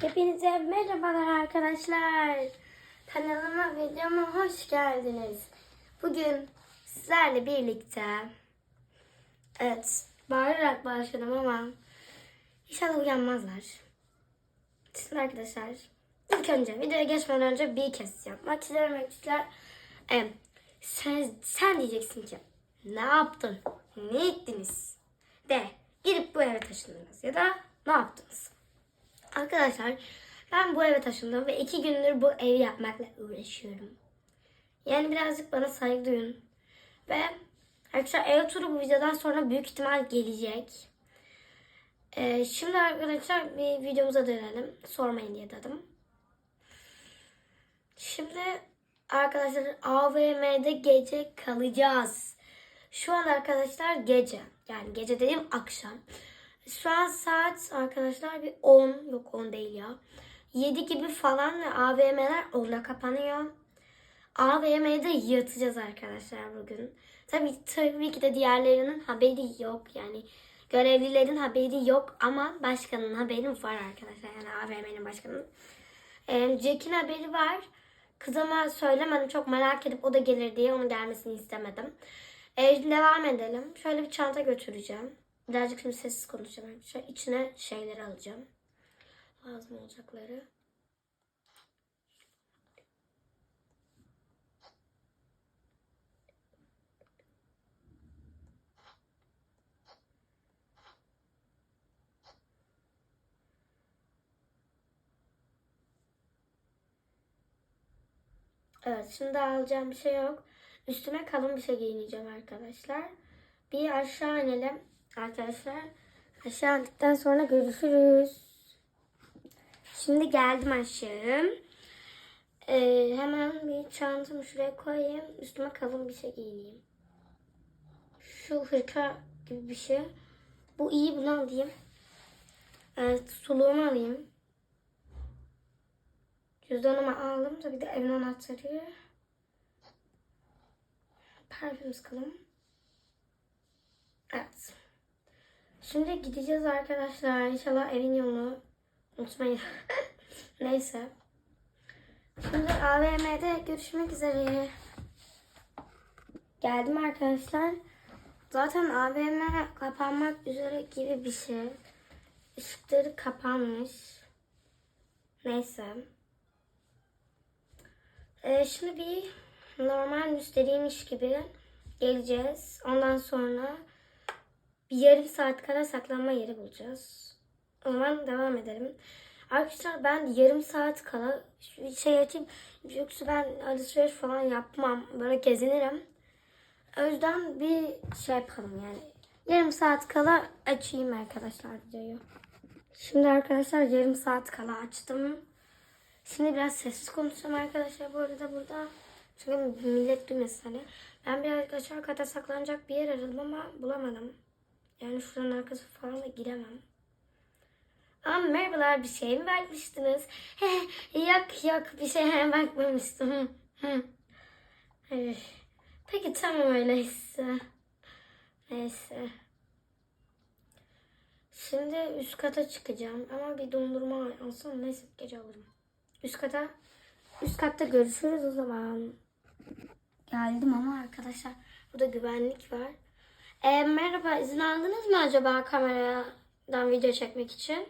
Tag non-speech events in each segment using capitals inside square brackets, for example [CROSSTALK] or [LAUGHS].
Hepinize merhabalar arkadaşlar. Kanalıma videoma hoş geldiniz. Bugün sizlerle birlikte evet bağırarak başladım ama inşallah uyanmazlar. Şimdi arkadaşlar ilk önce videoya geçmeden önce bir kez yapmak istiyorum arkadaşlar. Ee, sen, sen diyeceksin ki ne yaptın? Ne ettiniz? De gidip bu eve taşındınız ya da ne yaptınız? Arkadaşlar ben bu eve taşındım ve iki gündür bu evi yapmakla uğraşıyorum. Yani birazcık bana saygı duyun. Ve arkadaşlar ev turu bu videodan sonra büyük ihtimal gelecek. Ee, şimdi arkadaşlar bir videomuza dönelim. Sormayın diye dedim. Şimdi arkadaşlar AVM'de gece kalacağız. Şu an arkadaşlar gece. Yani gece dediğim akşam. Şu an saat arkadaşlar bir 10 yok 10 değil ya. 7 gibi falan ve AVM'ler 10'da kapanıyor. AVM'de yatacağız arkadaşlar bugün. Tabii, tabii ki de diğerlerinin haberi yok. Yani görevlilerin haberi yok ama başkanın haberi var arkadaşlar. Yani AVM'nin başkanının. Ee, Jack'in haberi var. Kızıma söylemedim çok merak edip o da gelir diye onun gelmesini istemedim. Ee, devam edelim. Şöyle bir çanta götüreceğim. Birazcık şimdi sessiz konuşacağım arkadaşlar. İçine şeyleri alacağım. Lazım olacakları. Evet şimdi alacağım bir şey yok. Üstüme kalın bir şey giyineceğim arkadaşlar. Bir aşağı inelim arkadaşlar. Aşağı indikten sonra görüşürüz. Şimdi geldim aşağı. Ee, hemen bir çantamı şuraya koyayım. Üstüme kalın bir şey giyineyim. Şu hırka gibi bir şey. Bu iyi bunu alayım. Evet suluğumu alayım. Cüzdanımı aldım. Tabii de evin anahtarı. Parfüm sıkalım. Evet. Şimdi gideceğiz arkadaşlar. İnşallah evin yolunu unutmayın. [LAUGHS] Neyse. Şimdi AVM'de görüşmek üzere. Geldim arkadaşlar. Zaten AVM kapanmak üzere gibi bir şey. Işıkları kapanmış. Neyse. Ee, şimdi bir normal müşteriymiş gibi geleceğiz. Ondan sonra bir yarım saat kadar saklanma yeri bulacağız. O zaman devam edelim. Arkadaşlar ben yarım saat kala bir şey açayım. Yoksa ben alışveriş falan yapmam. Böyle gezinirim. O yüzden bir şey yapalım yani. Yarım saat kala açayım arkadaşlar videoyu. Şimdi arkadaşlar yarım saat kala açtım. Şimdi biraz sessiz konuşacağım arkadaşlar bu arada burada. Çünkü millet duymasın hani. Ben biraz aşağı kata saklanacak bir yer aradım ama bulamadım. Yani şuranın arkası falan da giremem. Ama merhabalar bir şey mi bakmıştınız? [LAUGHS] yok yok bir şeye [LAUGHS] bakmamıştım. [LAUGHS] Peki tamam öyleyse. Neyse. Şimdi üst kata çıkacağım ama bir dondurma alsam neyse gece alırım. Üst kata üst katta görüşürüz o zaman. Geldim ama arkadaşlar burada güvenlik var. E, merhaba izin aldınız mı acaba kameradan video çekmek için?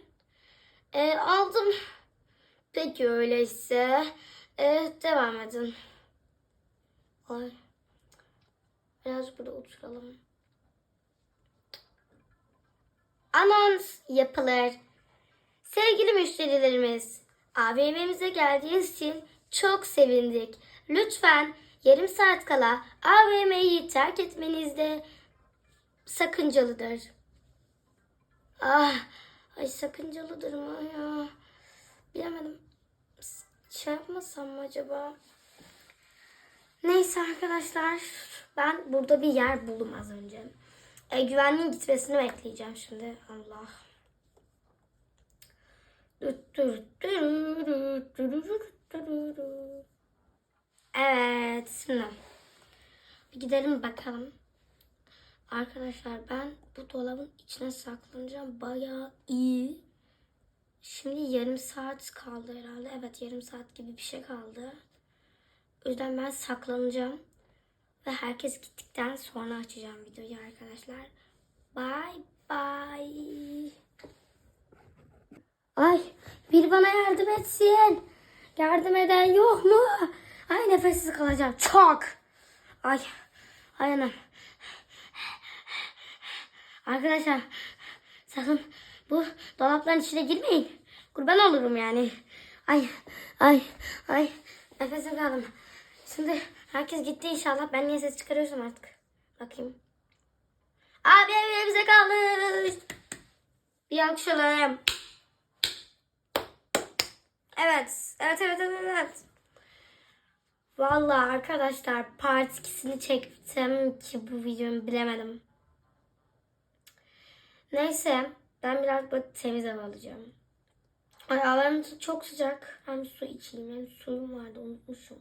E, aldım. Peki öyleyse. E, devam edin. Biraz burada oturalım. Anons yapılır. Sevgili müşterilerimiz, AVM'mize geldiğiniz için çok sevindik. Lütfen yarım saat kala AVM'yi terk etmenizde sakıncalıdır. Ah, ay sakıncalıdır mı ya? Bilemedim. Şey yapmasam mı acaba? Neyse arkadaşlar, ben burada bir yer buldum az önce. E, güvenliğin gitmesini bekleyeceğim şimdi. Allah. Evet, şimdi bir gidelim bakalım. Arkadaşlar ben bu dolabın içine saklanacağım. Bayağı iyi. Şimdi yarım saat kaldı herhalde. Evet yarım saat gibi bir şey kaldı. O yüzden ben saklanacağım. Ve herkes gittikten sonra açacağım videoyu arkadaşlar. Bye bye. Ay bir bana yardım etsin. Yardım eden yok mu? Ay nefessiz kalacağım. Çok. Ay. Ay anam. Arkadaşlar sakın bu dolapların içine girmeyin. Kurban olurum yani. Ay ay ay nefesim kaldım. Şimdi herkes gitti inşallah. Ben niye ses çıkarıyorsam artık. Bakayım. Abi evimize kalmış. Bir alkışlayalım. Evet. Evet evet evet evet. Vallahi arkadaşlar part 2'sini çektim ki bu videomu bilemedim. Neyse ben biraz böyle temiz hava alacağım. Ay havalarım çok sıcak. Hem su içeyim hem suyum vardı unutmuşum.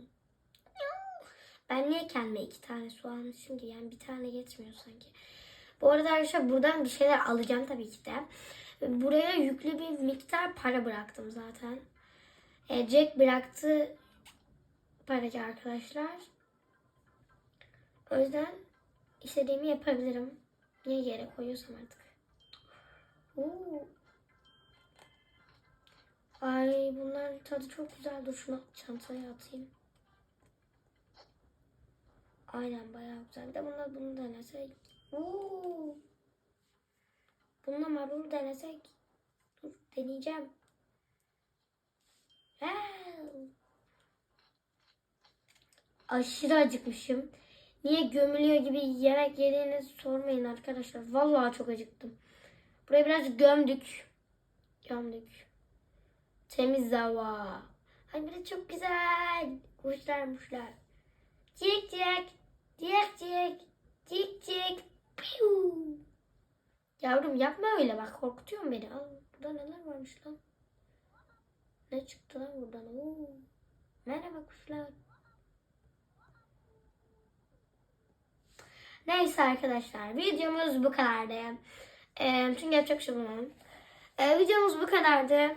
Ben niye kendime iki tane su almışım ki? Yani bir tane yetmiyor sanki. Bu arada arkadaşlar buradan bir şeyler alacağım tabii ki de. Buraya yüklü bir miktar para bıraktım zaten. E, Jack bıraktı parayı arkadaşlar. O yüzden istediğimi yapabilirim. Niye yere koyuyorsam artık. Oo. Ay bunlar tadı çok güzel. Dur şunu çantaya atayım. Aynen bayağı güzel. De bunlar bunu denesek. Oo. Bununla marul denesek. Dur deneyeceğim. Wow. Aşırı acıkmışım. Niye gömülüyor gibi yemek yediğini sormayın arkadaşlar. Vallahi çok acıktım. Buraya biraz gömdük. Gömdük. Temiz hava. Bir de çok güzel. Kuşlar muşlar. Cik cik. Cik cik. Cik cik. Piu. Yavrum yapma öyle bak korkutuyorsun beni. Al, burada neler varmış lan? Ne çıktı lan buradan? Oo. Merhaba kuşlar. Neyse arkadaşlar videomuz bu kadardı. Ee, çünkü yapacak bir şey bulamadım. Ee, videomuz bu kadardı.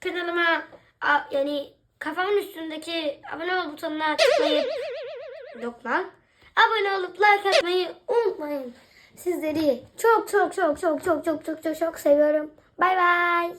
Kanalıma a- yani kafamın üstündeki abone ol butonuna tıklayıp yok lan. Abone olup like atmayı unutmayın. Sizleri çok çok çok çok çok çok çok çok çok seviyorum. Bay bay.